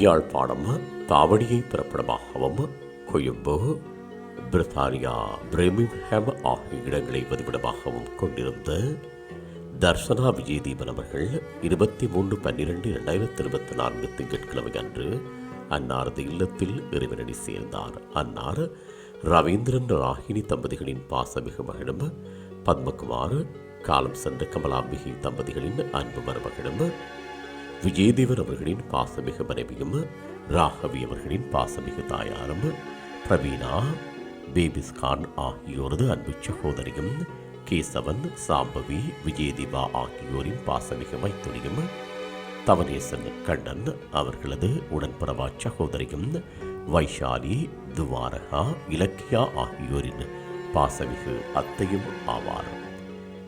யாழ்ப்பாணம் தாவடியை பிறப்பிடமாகவும் கொழும்பு பிரித்தானியா பிரமிம்ஹாம் ஆகிய இடங்களை பதிவிடமாகவும் கொண்டிருந்த தர்சனா விஜயதீபன் அவர்கள் இருபத்தி மூன்று பன்னிரெண்டு இரண்டாயிரத்தி இருபத்தி நான்கு திங்கட்கிழமை அன்று அன்னாரது இல்லத்தில் இறைவனடி சேர்ந்தார். அன்னார் ரவீந்திரன் ராகினி தம்பதிகளின் பாசமிகு மகனும் பத்மகுமார் காலம் சென்ற கமலாம்பிகை தம்பதிகளின் அன்பு மருமகனும் விஜயதேவர் அவர்களின் பாசமிகு மனைவியும் ராகவி அவர்களின் பாசமிகு தாயாரும் பிரவீனா பேபிஸ்கான் ஆகியோரது அன்பு சகோதரியும் கேசவன் சாம்பவி விஜயதீபா ஆகியோரின் பாசமிகு மைத்துனியும் தவனேசன் கண்ணன் அவர்களது உடன்பிறவா சகோதரியும் வைஷாலி துவாரகா இலக்கியா ஆகியோரின் பாசமிகு அத்தையும் ஆவார்.